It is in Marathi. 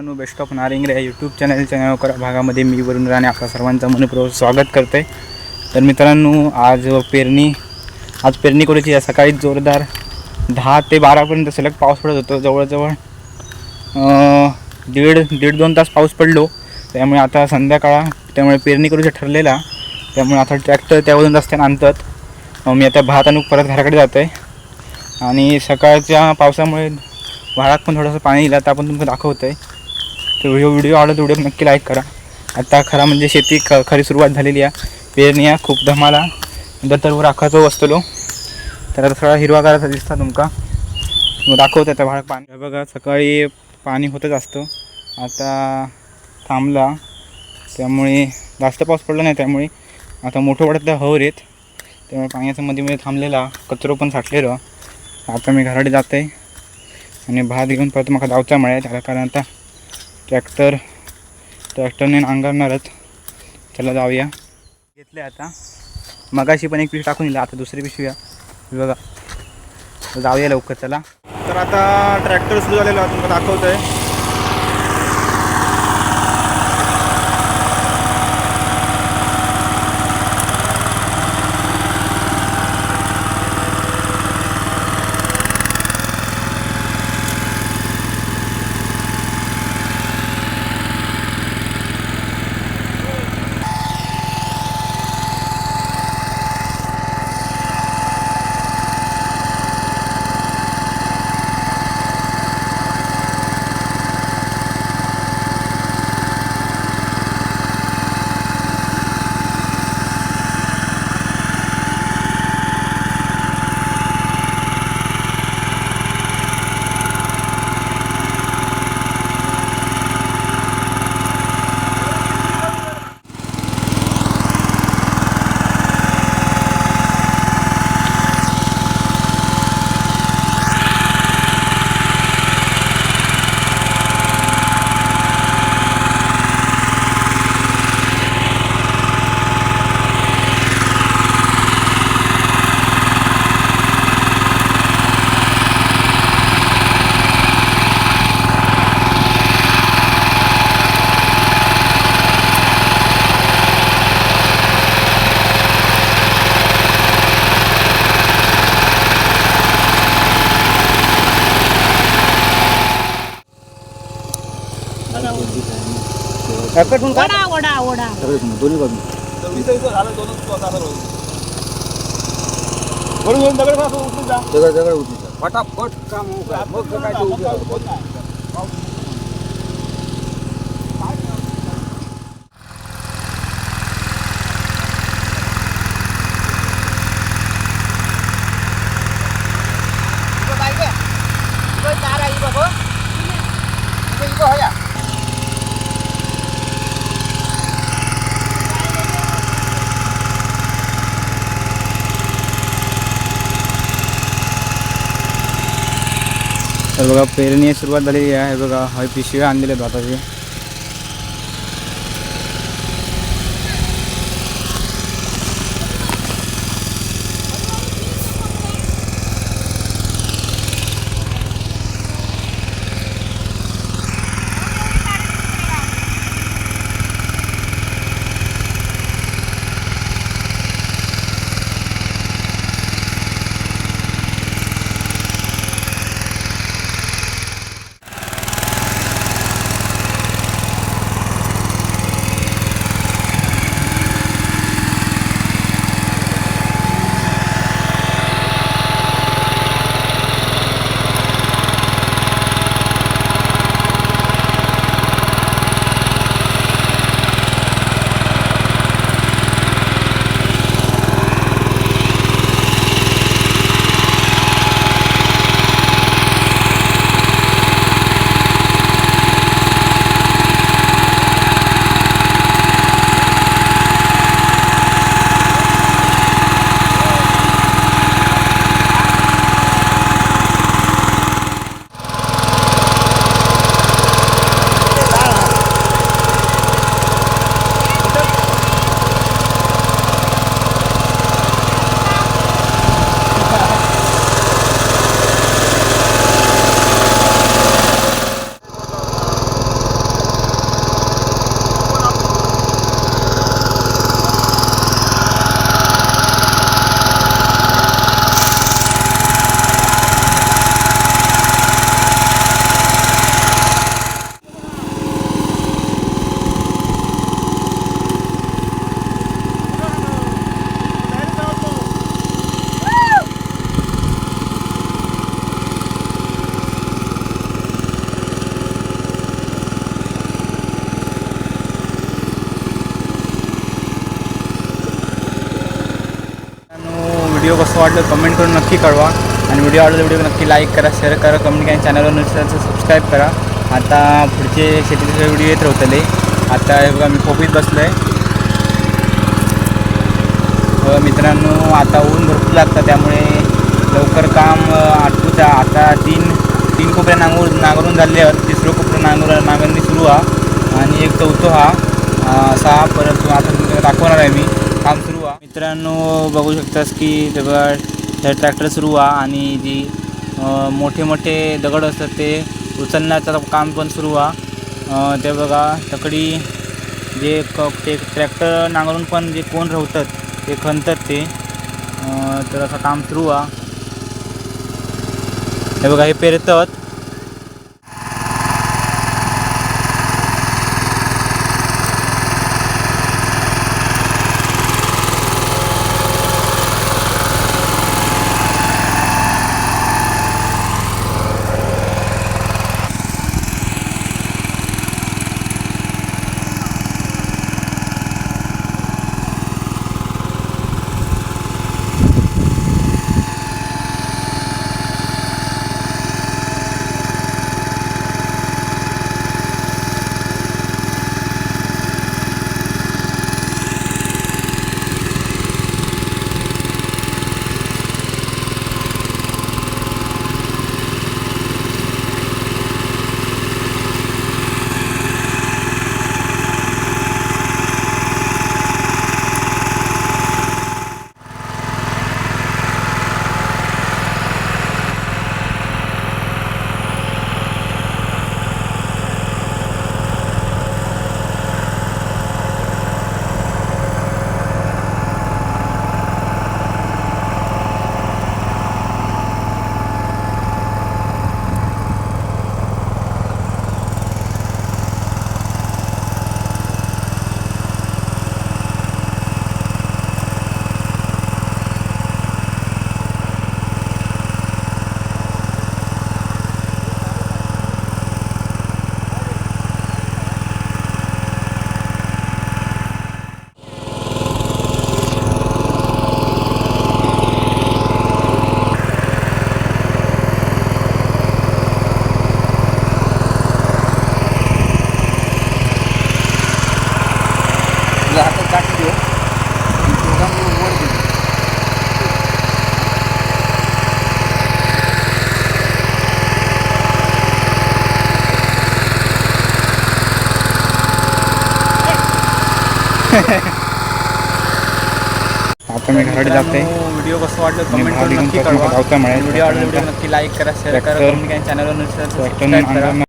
मित्रांनो बेस्ट ऑफ नारिंगरे या यूट्यूब चॅनलच्या नवकरा भागामध्ये मी वरुण राणे आपल्या सर्वांचं मनपूर्वक स्वागत करते तर मित्रांनो आज पेरणी आज पेरणी करूची या सकाळी जोरदार दहा ते बारापर्यंत सलग पाऊस पडत होतो. जवळजवळ दीड दीड दोन तास पाऊस पडलो. त्यामुळे आता संध्याकाळ त्यामुळे पेरणी करूचं ठरलेला. त्यामुळे आता ट्रॅक्टर त्यावरून रस्त्याने आणतात. मी आता भात आणून परत घराकडे जातो आहे आणि सकाळच्या पावसामुळे वाळात पण थोडंसं पाणी दिलं तर आपण तुमचं दाखवतो आहे व्हिडिओ व्हिडिओ आवडला तर व्हिडिओ नक्की लाईक करा. आता खरा म्हणजे शेती ख खरी सुरुवात झालेली आहे. पेरणी आहे खूप धमाला. दत्तरवर आखाचो बसतलो तर आता थोडा हिरवागाराचा दिसता तुमका. मग दाखवतो आता भाडक पाणी. बघा सकाळी पाणी होतच असतं. आता थांबला. त्यामुळे जास्त पाऊस पडला नाही त्यामुळे. आता मोठं वाटत हवर येत त्यामुळे पाण्याचं मध्ये मध्ये थांबलेला. कचरो पण साठलेलं. आता मी घराकडे जाते आणि भात घेऊन परत म्हाका जावचा मळ्यात त्याला कारण आता ट्रॅक्टर ट्रॅक्टरने नांगरणारच चला जाऊया. घेतले आता. मगाशी पण एक पिशवी टाकून दिला आता दुसरी पिशवी बघा. जाऊया लवकर चला. तर आता ट्रॅक्टर सुरू झालेला आहे, तुम्हाला दाखवतो आहे वडा वडा. वडा दोन्ही बाजू दगड दगड उठली फटाफट काम मग काय तर बघा पेरणी सुरुवात झालेली आहे. हे बघा हय पिशव्या आणलेल्या आहेत व्हिडिओ कसं वाटलं कमेंट करून नक्की कळवा. आणि व्हिडिओ आवडला व्हिडिओ नक्की लाईक करा शेअर करा कमेंट करा चॅनलवर नसेल सबस्क्राईब करा. आता पुढचे शेतीचे व्हिडिओ येत राहतले आता बघा मी कोपीत बसलो आहे मित्रांनो आता ऊन भरपूर लागतं त्यामुळे लवकर काम अ, आटपूचा आता तीन तीन कोपऱ्या नांगूर नांगरून झाले आहेत. तिसरं कोपरं नांगूर नांगरणी सुरू हा. आणि एक चौथो हा. सहा असा परत आता दाखवणार आहे मी. काम सुरू मित्रांनो बघू शकतास की दगड हे ट्रॅक्टर सुरू आहे आणि जी मोठे मोठे दगड असतात ते उचलण्याचं काम पण सुरू आहे ते बघा तकडी जे क ते ट्रॅक्टर नांगरून पण जे कोण राहतात ते खणतात ते. तर असं काम सुरू आहे हे बघा हे पेरतात. आता मी घराकडे जाते व्हिडिओ कसं वाटलं कमेंट करून नक्की कळवा. व्हिडिओ आवडला व्हिडिओ नक्की लाईक करा शेअर करा करा चॅनलवर सबस्क्राईब करा.